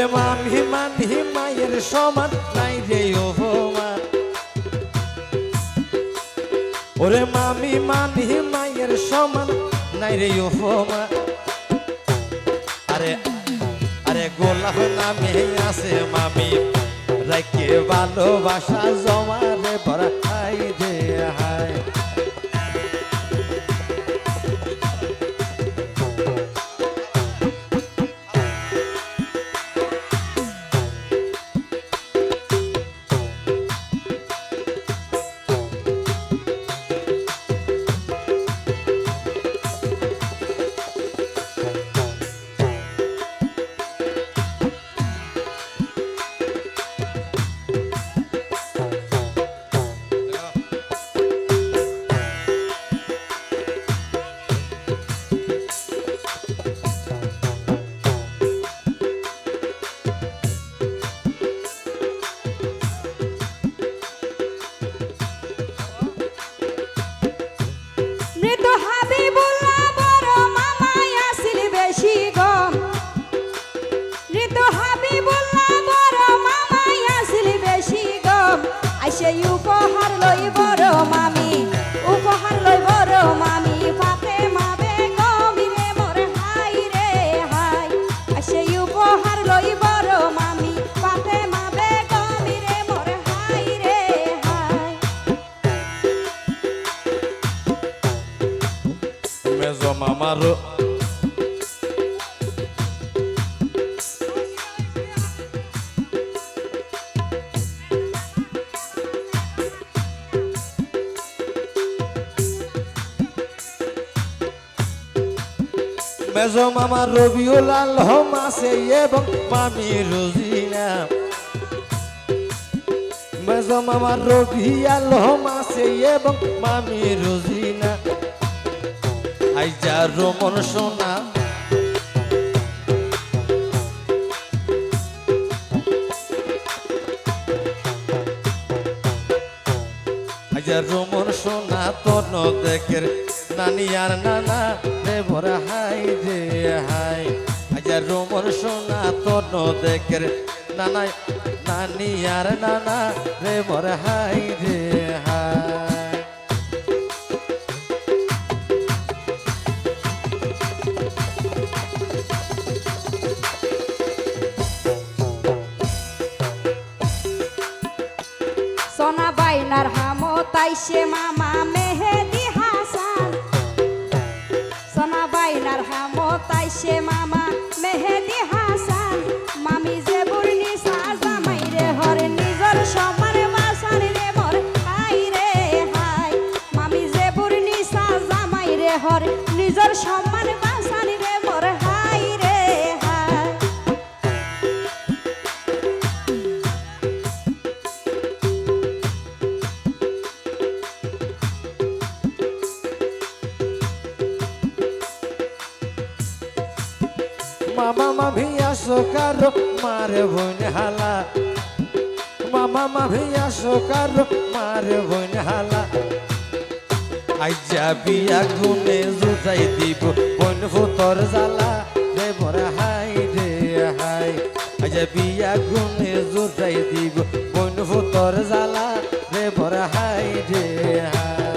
ওরে মামি মানি মায়ের সমান, নাই রে অপমান। ওরে মামি মানি মায়ের সমান, নাই রে অপমান। আরে আরে গোলাপ নামে আছে মামি। রাইকে ভালোবাসা জমা রে, বড় হাই রে মেজো মামা রবিউল আলহম আছে এবং মামি রোজিনা মেজো মামা রবি আলহম আছে এবং মামি রোজিনা আইজা রমন সোনা। আইজা রমন সোনা, তন দেখের নানি আর নানা রে ভরা হাই রে হাই। আইজা রমন সোনা তন দেখের নানা নানি আর নানা রে ভরা হাই রে হাই। সোনা বাইনার হামো তাইসে মামা মামা মাভি আসো কারও, মারে বোন হালা। মামা মাভি আসো কারও, মারে বোন হালা। আইজা বিয়া গুনে জুটাই দিব, বোন ফুতর জালা রে বরে হাই রে হাই। আইজা বিয়া গুনে জুটাই দিব, বোন ফুতর জালা রে বরে হাই রে হাই।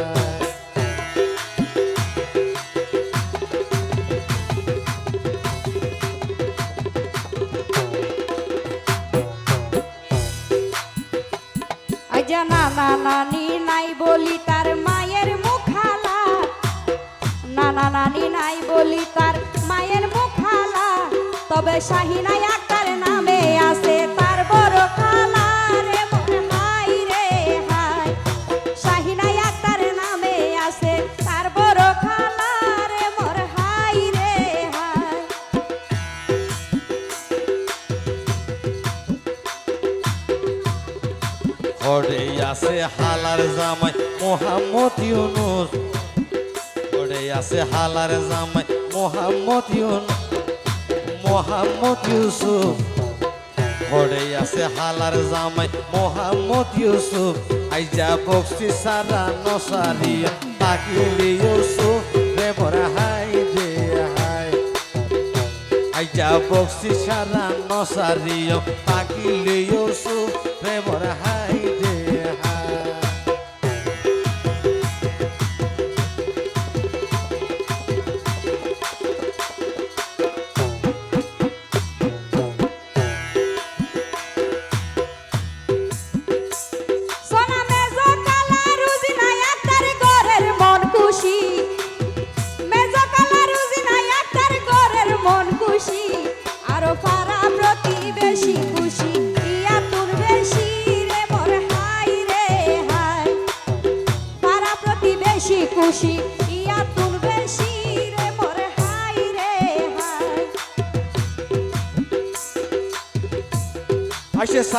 তবে শাহিনাই আক্তার নামে আছে তার বড় খালা রে হাই রে হাই শাহিনাই আক্তার নামে আছে তার বড় খালা রে মোর হাই রে হাই ঘরে আছে হালার জামাই মোহাম্মদ ইউনুস। ঘরে আছে হালার জামাই মোহাম্মদ ইউনুস। মোহাম্মদ ইউসুফ। ঘরে আছে হালার জামাই মোহাম্মদ ইউসুফ। আইজা বক্সি সারা নসারিয়া তাকিলি ইউসুফ। রে বড় হাই রে হাই। আইজা বক্সি সারা নসারিও পাকিলেও সু প্রেমর হাই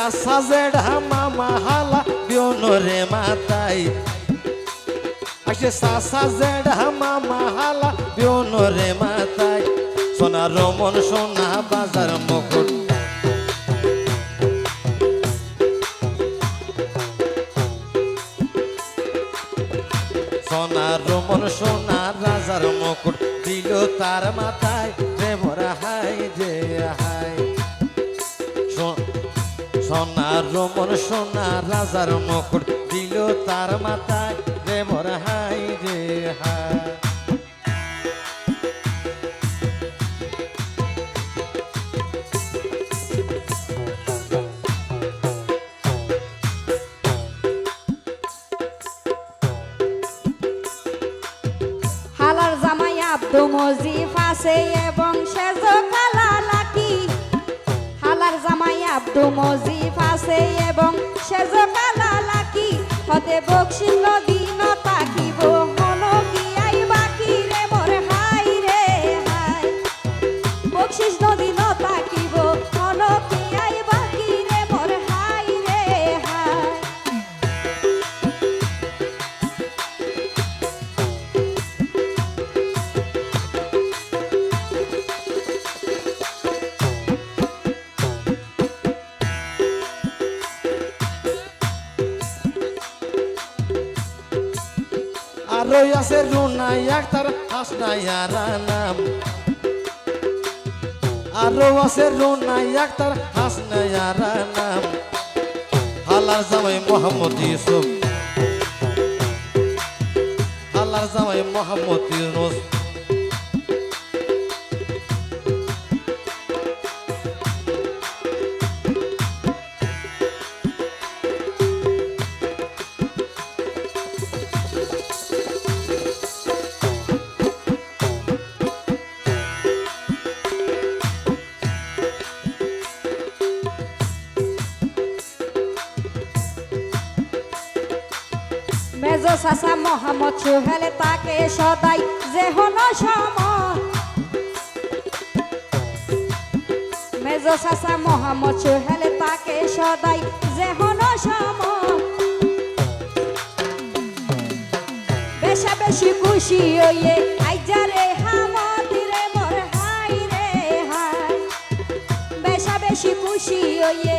আসে সাসা জেড মামা হালা বিয়নরে মাতাই আসে সাসা জেড মামা হালা বিয়নরে মাতাই। সোনা রমন, সোনা বাজার মুকুট। সোনা রমন, সোনা রাজার মুকুট দিল তার মাথায়। রে ভরা হাই যে হাই। সোনা রোমন সোনা রাজার মুকুট দিল তার মাথায়। রে মোর হাই রে হাই। মজিফ আছে এবং সেজ কালা লাকি হতে বকশিল রুনাই আক্তার হাসনায়ারা নাম আরও আছে রুনাই আক্তার হাসনায়ারা নাম হালার জামাই মোহাম্মদ ইউসুফ। হালার জামাই মোহাম্মদ ইউনুস। সাসা মোহাম্মদ সোহেল তাকে সদাই যে হন সম। মেজো সাসা মোহাম্মদ সোহেল তাকে সদাই যে হন সম। বেশা বেশি খুশি হইয়ে আইজারে হামতি রে, মোর হাই রে হাই। বেশা বেশি খুশি হইয়ে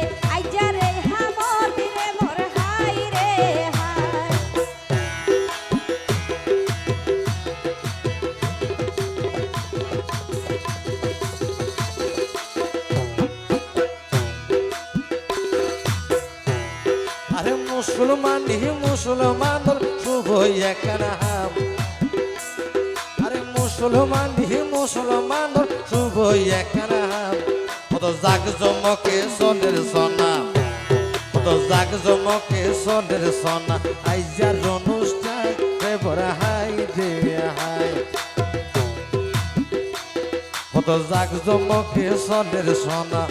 হি মুসলমানর শুভ একনাম আরে মুসলমান, হি মুসলমানর শুভ একনাম কত জাগ জমকে সনের সনা। কত জাগ জমকে সনের সনা। আইজার অনুষ্ঠান ফেবরা হাই দে হাই। কত জাগ জমকে সনের সোনা।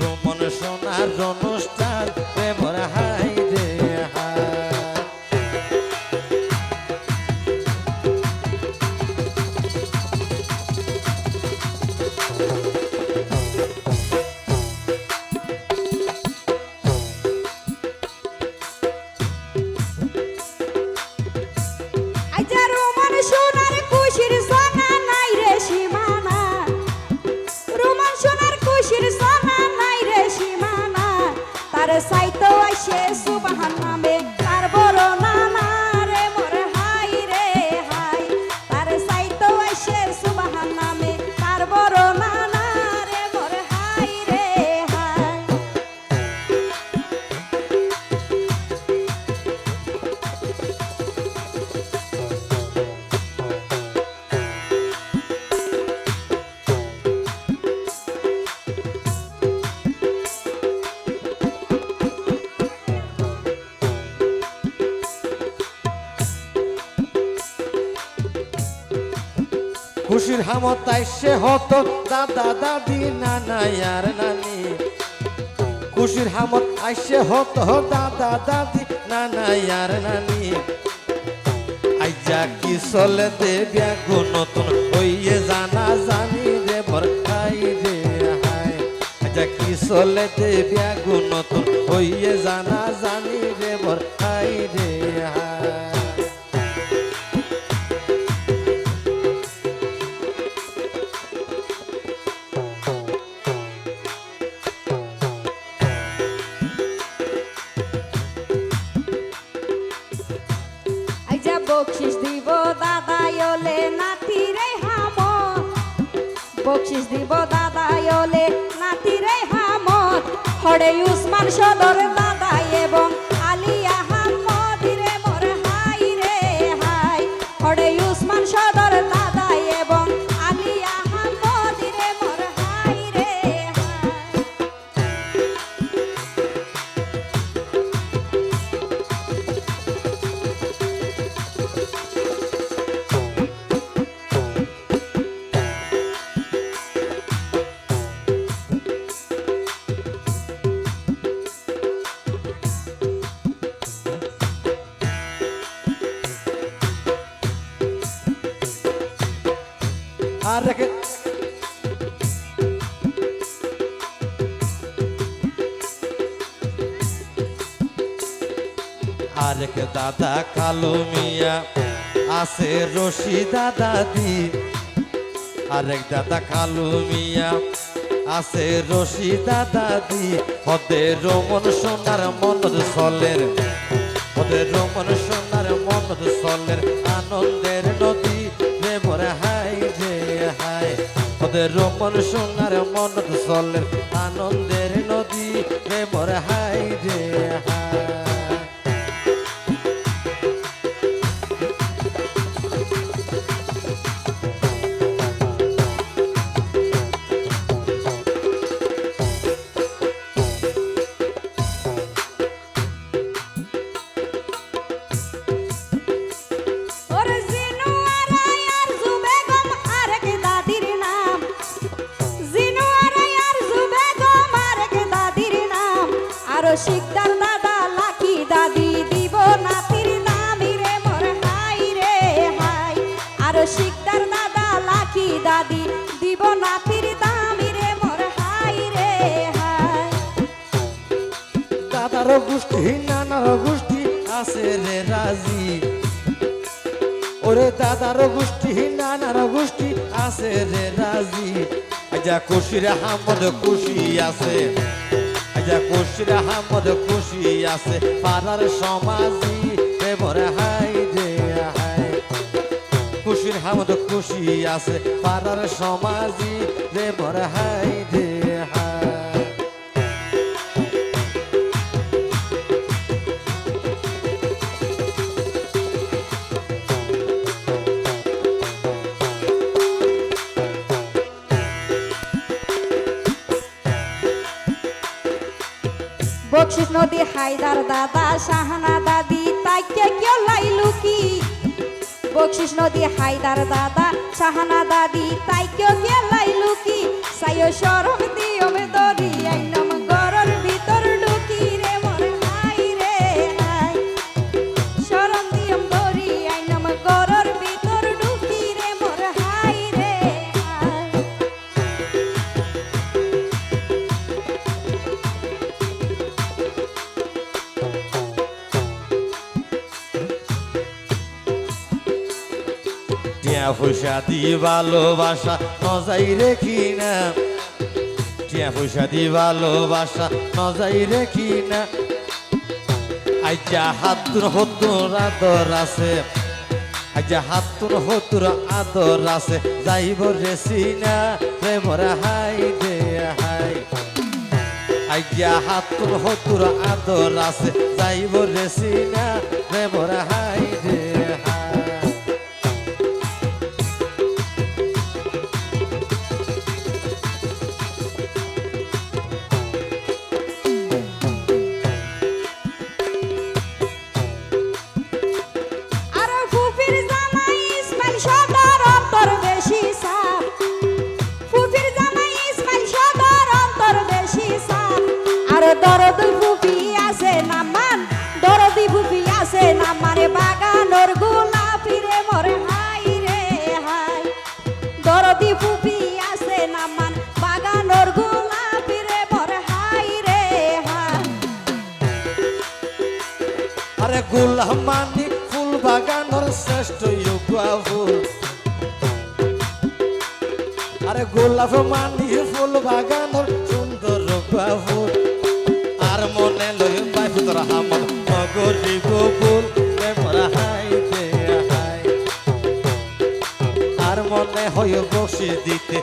রমন সোনার অনুষ্ঠান প্রেমর হাই সাইতো আইসে সুবাহান নামে আইসে হতো দাদা দাদি, নানা আর নানি। খুশির হামত আইসে হতো দাদা দাদি, নানা আর নানি। আইজা কি চলে গো নতুন? হইয়ে জানা জানি রে, বর খাই রে হাই আইজা কি চলে গো নতুন? হইয়ে জানা জানি রে, বর খাই রে হাই বকশিস দিব দাদায়লে না তিরে হামত হড়ে উসমান সদর দাদা কালু মিয়া আছে রশি দাদা দি আরেক দাদা কালু মিয়া আছে রশি দাদা দি ওদের রমন সোনার মনদ সলের ওদের রমন সোনার মনদ সলের আনন্দের নদী। রে মোরে হাই রে হাই ওদের রমন সোনার মনদ সলের আনন্দের নদী। রে মোরে হাই রে হাই। খুশির হামদ খুশি আছে। খুশির হামদ খুশি আছে। পাড়ার সমাজি রে বরে হাই রে হাই খুশির হামদ খুশি আছে। পাড়ার সমাজি রে বরে হাই রে বকশিস নদী, হায়দার দাদা, শাহানা দাদি তাকে কেউ লাইলু কি বকশিস নদী, হায়দার দাদা, শাহানা দাদি তাই কেউ লাইলু কি সাইও সরম টিয়া পয়সা দিয়ে ভালোবাসা, নজাই রেখি না। টিয়া পয়সা দিয়ে ভালোবাসা, নজাই রেখি না। আইজা হাতুর হতুর আদর আছে, আইজা হাতুর হতুর আদর আছে, যাইব রেসি না প্রেমর হাই দে হাই। আইজা হাতুর হতুর আদর আছে, যাইব রেসি না প্রেমর হাই আরে গোলাম মানি ফুল বাগানোর শ্রেষ্ঠ ইউগুয়া ফুল আরে গোলাপ মানি ফুল বাগানোর সুন্দর রুগুয়া ফুল আর মনে লই বাই ফুতর হামল প্রেমরা দে হাই আর মনে হয় বসে দিতে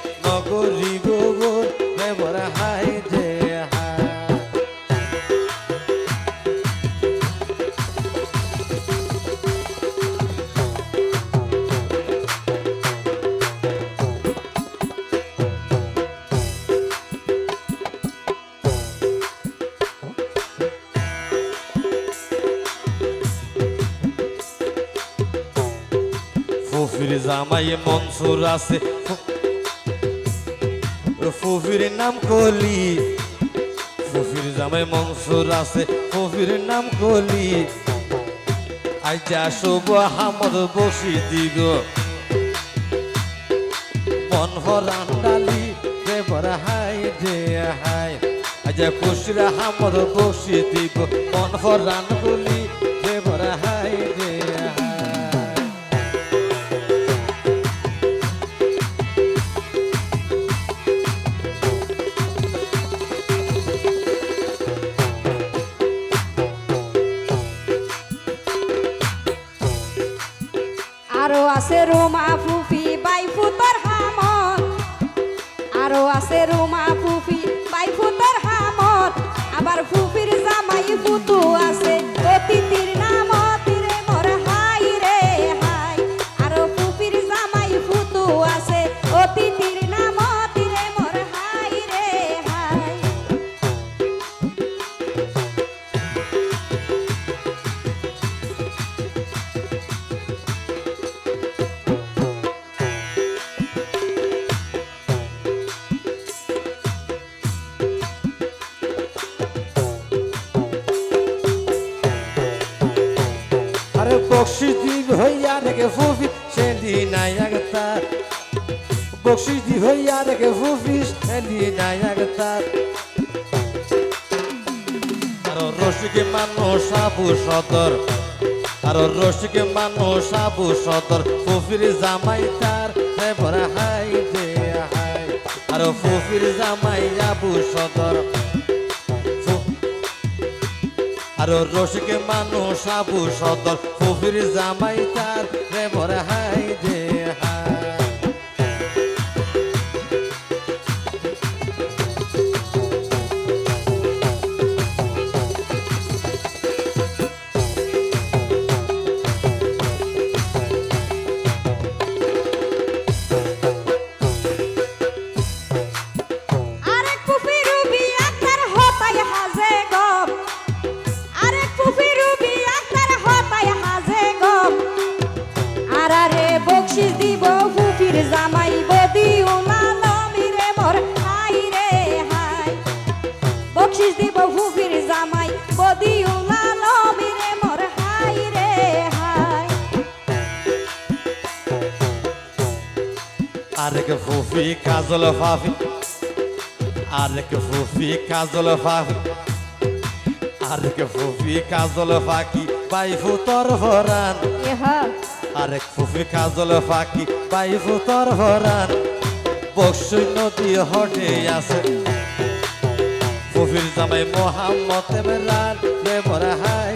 জামাই মনসুর আছে। ফুফির নাম কলি। ফুফির জামাই মনসুর আছে। ফুফির নাম কলি। আইজা শুভ হামদ বসি দিগ মন হরান ডালি, দেবর হাই দে হাই আইজা কুশরা হামদ বসি দিব। মন গুলি আরও আছে রোমা ফুফি বাই ফুতর হামত আরও আছে রোমা ফুফি বাই ফুতর হামত আবার ফুফির জামাই ফুতু আছে। দিব হইয়া রেখে ফুফি সেলি নায়াগতা আর রসিকে মানুষ সাবু সদর আর রসিকে মানুষ সাবু সদর ফুফির জামাই তার হেবর হাই দে হাই আর ফুফির জামাই আবু সদর ফু- আর রসিকে মানুষ আবু সদর ফুফির জামাই তার প্রেমর হাই দে হাই আরে বকশিস দিব ফুফির জামাই বদি উনালমি রে মোর। হাই রে হাই। বকশিস দিব ফুফির জামাই বদি উনালমি রে মোর। হাই রে হাই। আরেক ফুফি কাজল ফাফি আরেক ফুফি কাজল ফাফি আরেক ফুফি কাজল ফাকি বাই ফুতর ভরান। ইহা আরেক ফুফি কাজল ফাঁকি পাইব তোর ভরান বক্সই নদী হটে আছে। ফুফির জামাই মোহাম্মদ এমরান রে দে হাই।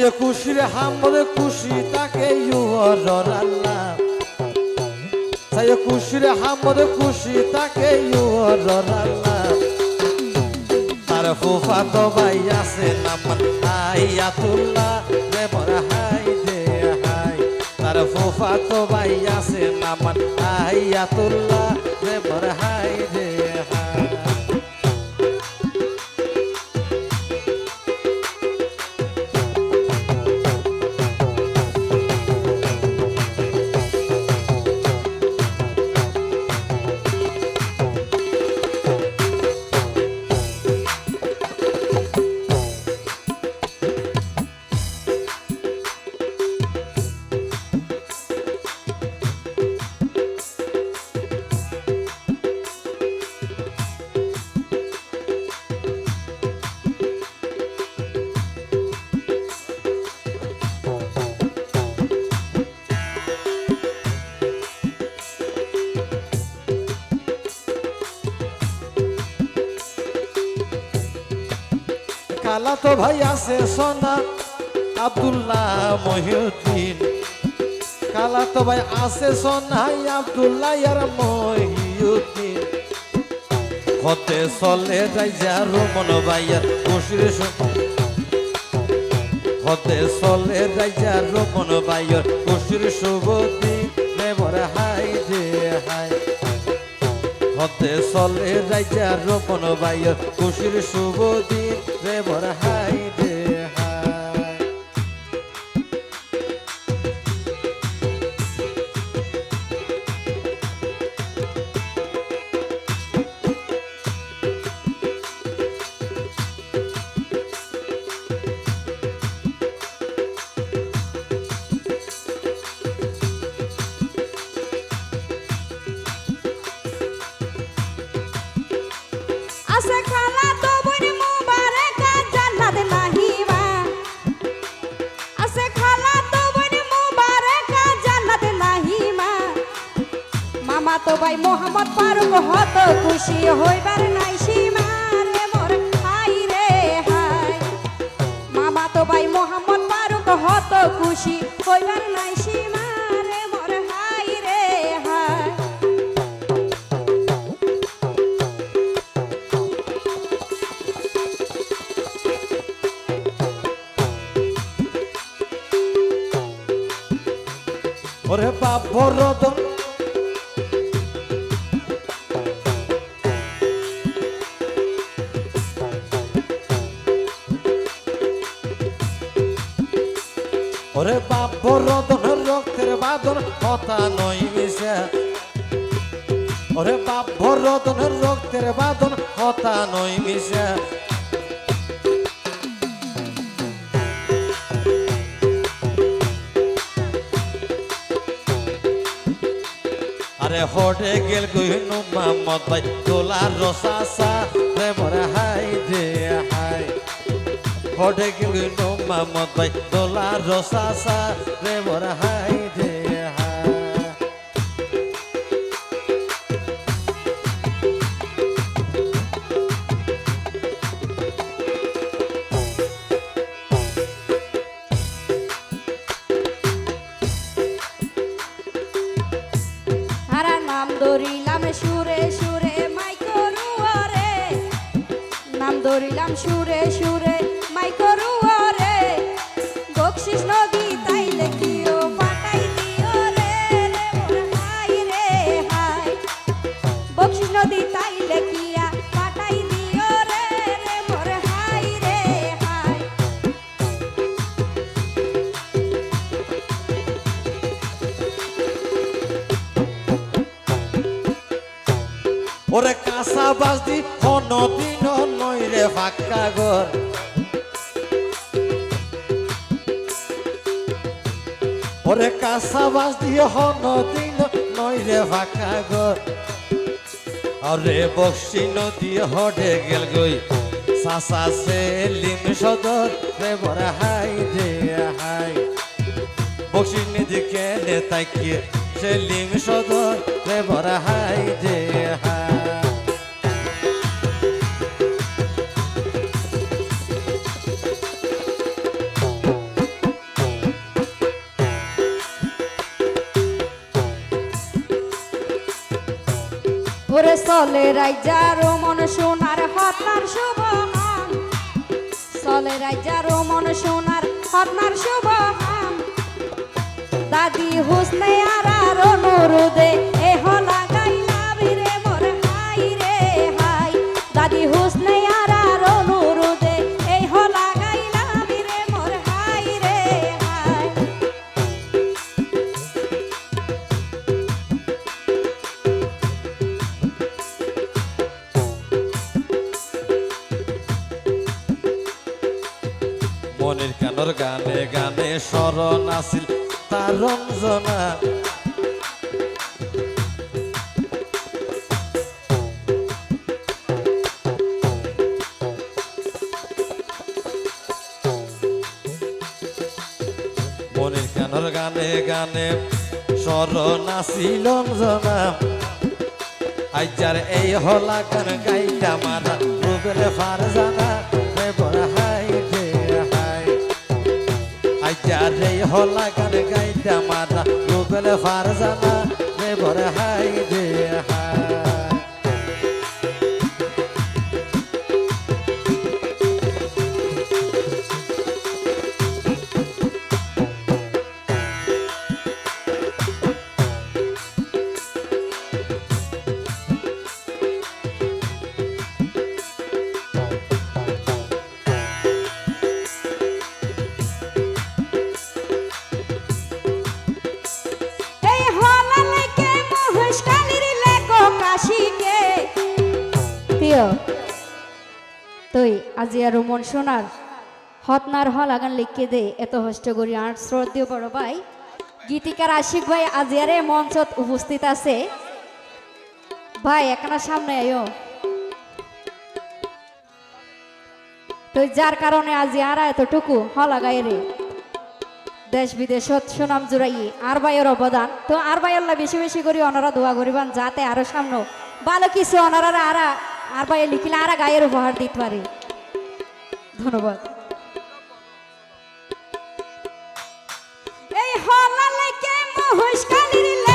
সাই কুশিরে হামরে কুশি তাকে ইউর আল্লাহ সাই কুশিরে হামরে কুশি তাকে ইউর আল্লাহ তার ফুফা তো ভাই আছে নামান আইয়াতুল্লাহ রে বড় হাই দে হাই। তার ফুফা তো ভাই আছে নামান আইয়াতুল্লাহ রে বড় হাই দে হাই। কালা তো ভাই আছে সোনা, আব্দুল্লাহ মহিউদ্দিন। কালা তো ভাই আছে সোনা, আব্দুল্লাহ আর মহিউদ্দিন। হতে চলে রাইজা রমন ভাইয়ার খুশির হতে চলে রাইজা রমন ভাইয়ার খুশির শুভদি নেবর হাই দে হাই। হতে চলে রাইজা রোপন বাইর খুশির শুভ দিন রে দে হাই ভাই মোহাম্মদ ফারুক, হত খুশি হইবার নাই সীমা রে মোর। হাই রে, হাই। মামা তো ভাই মোহাম্মদ ফারুক, হত খুশি হইবার নাই সীমা ওরে বাপ রতন রক্তের বাদন কথা নই মিশে। ওরে বাপ রতন রক্তের বাদন কথা নই মিশে। আরে হটে গেল কইনু মামত ভাই দোলার রসাসা রে মরে হাই দে হাই হটে গেল কইনু মামত ভাই দোলার রসাসা রে মরে হাই নাম সুরে সুরে মাইকরুয়ারে নাম সুরে সুরে মাইকরুয়ারে ওরে কাঁচা বাজদি দিন নই রে ফাঁকা ঘর। ওরে কাঁচা বাজদি দিন নই রে ফাঁকা ঘর আরে বক্সি নদী হডে গেল গই। সাসা সেলিম সদর রে বড় হাই রে হাই। বক্সি নদী কেনে তাকিয়ে সে লিম সদর রে বড় হাই দে চলে রাইজার মন সোনার হতনার শুভ নাম চলে রাইজার মন সোনার হতনার শুভ নাম দাদি হুসনে আর আর অনুরোধে এ হলা গাইলাম রে মোর হাই রে হাই। দাদি হুসনে রঞ্জনা মনির কানর গানে গানে স্মরণ রঞ্জনা আইজার এই হলা গান গাইটা মারা রুবেলে ফার আইজার এই হলা গান গাইটা মাতা রুবেলে ফার জানা বেবর হাই দে হাই তুই আজি আর মন সোনার হতনার হল আগান লিখে দে, এত হষ্ট করি আর শ্রদ্ধেয় বড় ভাই গীতিকার আশিক ভাই আজিয়ারে মঞ্চত উপস্থিত আছে। ভাই এখানে সামনে আয়ো। তুই যার কারণে আজি আর এতটুকু হল আগাই রে দেশ বিদেশত সুনাম জুড়াই আর ভাইয়ের অবদান তো আর ভাইয়ের বেশি বেশি করে অনারা দোয়া করিবান যাতে আরও সামনে। ভালো কিছু অনারা আর আর ভাই লিখিলে আর গায়ের উপহার দিতে পারে। ধন্যবাদ। এই হলা কে মহেশ কালির